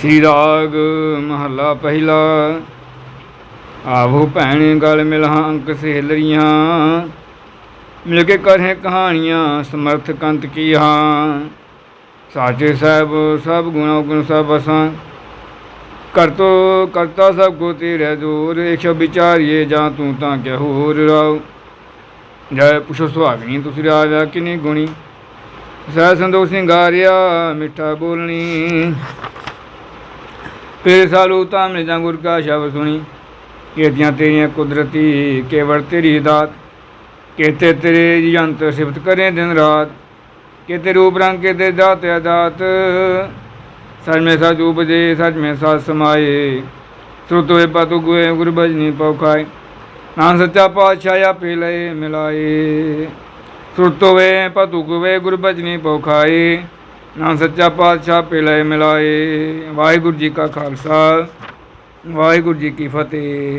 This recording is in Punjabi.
ਸ੍ਰੀ ਰਾਗ ਮਹੱਲਾ ਪਹਿਲਾ। ਆਵੋ ਭੈਣ ਗਲ ਮਿਲਹਾਂ ਅੰਕ ਸਹੇਲਰੀਆਂ। ਮਿਲ ਕੇ ਕਰੇ ਕਹਾਣੀਆਂ, ਸਮਰਥ ਕੰਤ ਕੀ ਹਾਂ ਸਾਚੇ ਸਾਹਿਬ, ਸਭ ਗੁਣਾ ਗੁਣ ਸਭ ਅਸਾਂ। ਕਰਤੋ ਕਰਤਾ ਸਭ ਕੋ ਤੇਰੇ ਦੂਰ, ਇਕ ਵਿਚਾਰੀਏ ਜਾਂ ਤੂੰ ਤਾਂ ਕਿਆ ਹੋਰ ਰਾਉ। ਜੈ ਪੁਛੋ ਸੁਹਾਗਣੀ ਤੁਸੀਂ ਰਾਜਾ ਕਿਨੀ ਗੁਣੀ। ਸਹਿ ਸੰਤੋਖ ਸਿੰਗਾਰਿਆ, ਮਿੱਠਾ ਬੋਲਣੀ। ਤੇਰੇ ਸਾਲੂ ਤਾਂ ਮਿਲਦਾ ਗੁਰ ਕਾ ਸ਼ਬਦ ਸੁਣੀ। ਕੀਤੀਆਂ ਤੇਰੀਆਂ ਕੁਦਰਤੀ ਕੇਵਲ ਤੇਰੀ ਦਾਤ। ਕੇਤੇ ਤੇਰੇ ਜੰਤ ਸਿਫਤ ਕਰੇ ਦਿਨ ਰਾਤ। ਕੇਤੇ ਰੂਪ ਰੰਗ ਕੇ ਕੇਤੇ ਦਾਤ ਅਦਾਤ ਸਚ ਮੇ ਸਚ ਉਪਜੇ, ਸਚ ਮੇ ਸਚ ਸਮਾਏ। ਸ੍ਰੋਤ ਹੋਏ ਪਤੁ ਗੁਏ ਗੁਰ ਭਜਨੀ ਪਉ ਖਾਏ। ਨਾਮ ਸੱਚਾ ਪਾਤਸ਼ਾਹ ਪੀ ਲਏ, ਮਿਲਾਏ। ਸ੍ਰੋਤ ਹੋਏ ਪਤੁ ਗੁਏ ਗੁਰ ਭਜਨੀ ਪਉ ਖਾਏ। ਨਾਮ ਸੱਚਾ ਪਾਤਸ਼ਾਹ ਆਪੇ ਲਏ ਮਿਲਾਏ। ਵਾਹਿਗੁਰੂ ਜੀ ਕਾ ਖਾਲਸਾ ਵਾਹਿਗੁਰੂ ਜੀ ਕੀ ਫਤਿਹ।